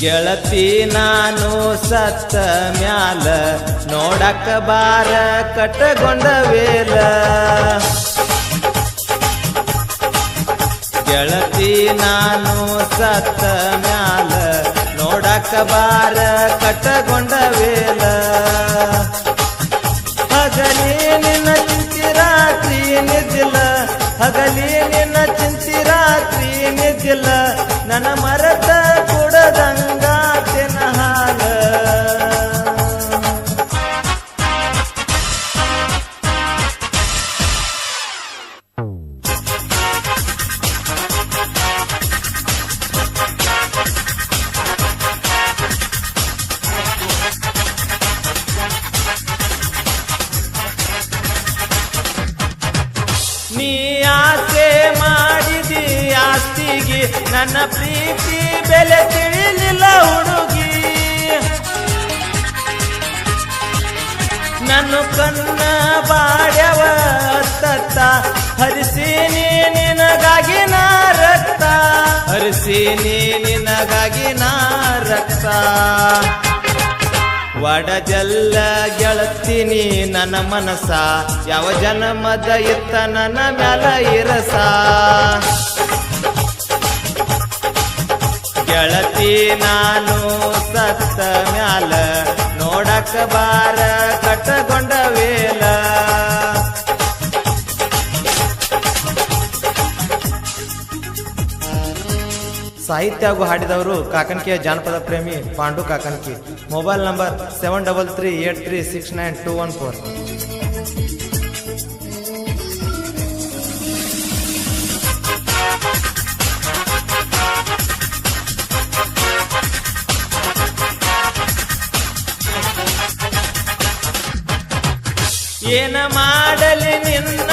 ಗೆಳತಿ ನಾನು ಸತ್ತ ಮ್ಯಾಲ ನೋಡಕ ಬಾರ ಕಟ್ಟಗೊಂಡ ವೇಲ. ಗೆಳತಿ ನಾನು ಸತ್ತ ಮ್ಯಾಲ ನೋಡಕ ಬಾರ ಕಟ್ಟಗೊಂಡ ವೇಲ. ಹಗಲಿ ನಿನ್ನ ಚಿಂತಿ ರಾತ್ರಿ ನಿದ್ದಿಲ್ಲ. ಹಗಲಿ ನಿನ್ನ ಚಿಂತಿ ರಾತ್ರಿ ನಿದ್ದಿಲ್ಲ. ನನ್ನ ಮರತ ನನ್ನ ಪ್ರೀತಿ ಬೆಲೆ ತಿಳಿಲಿಲ್ಲ ಹುಡುಗಿ. ನನ್ನ ಕನ್ನ ಬಾಡ್ಯವ ತತ್ತ ಹರಿಸೀನಿ ನಿನಗಾಗಿ ನಾ ರಕ್ತ, ಹರಿಸೀನಿ ನಿನಗಾಗಿ ನಾ ರಕ್ತ. ಒಡಜಲ್ಲ ಗೆಳತೀನಿ ನನ್ನ ಮನಸ ಯಾವ ಜನ್ಮದ ಇತ್ತ ನನ್ನ ಮ್ಯಾಲ ಇರಸ. ನಾನು ಸತ್ತ ಮ್ಯಾಲ ನೋಡಕ ಬಾರ ಕಟ್ಟಗೊಂಡ ವೇಲ. ಸಾಹಿತ್ಯ ಹಾಗೂ ಹಾಡಿದವರು ಕಾಕನ್ಕಿಯ ಜಾನಪದ ಪ್ರೇಮಿ Pandu Kakanki. Mobile number seven double three eight three six nine two one four ಏನ ಮಾಡಲಿ ನಿನ್ನ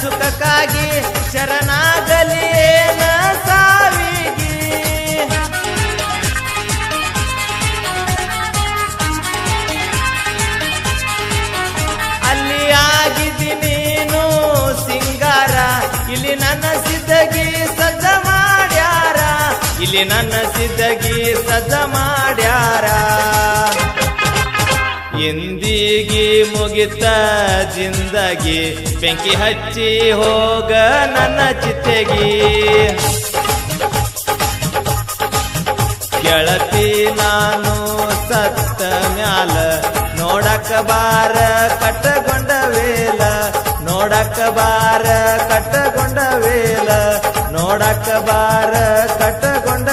ಸುಖಕ್ಕಾಗಿ, ಶರಣಾಗಲಿ ಏನ ಸಾವಿಗಿ? ಅಲ್ಲಿ ಆಗಿದ್ದಿ ನೀನು ಸಿಂಗಾರ, ಇಲ್ಲಿ ನನ್ನ ಸಿದ್ಧಗಿ ಸಜ್ಜ ಮಾಡ್ಯಾರ. ಇಲ್ಲಿ ನನ್ನ ಸಿದ್ಧಗಿ ಸಜ್ಜ ಮಾಡ್ಯಾರ. ಮುಗಿತ ಜಿಂದಗಿ. ಬೆಂಕಿ ಹಚ್ಚಿ ಹೋಗ ನನ್ನ ಚಿತೆಗಿ. ಗೆಳತಿ ನಾನು ಸತ್ತ ಮ್ಯಾಲ, ನೋಡಕ ಬಾರ ಕಟ್ಟಗೊಂಡ ವೇಲ, ನೋಡಕ ಬಾರ ಕಟ್ಟಗೊಂಡ ವೇಲ, ನೋಡಕ ಬಾರ ಕಟ್ಟಗೊಂಡ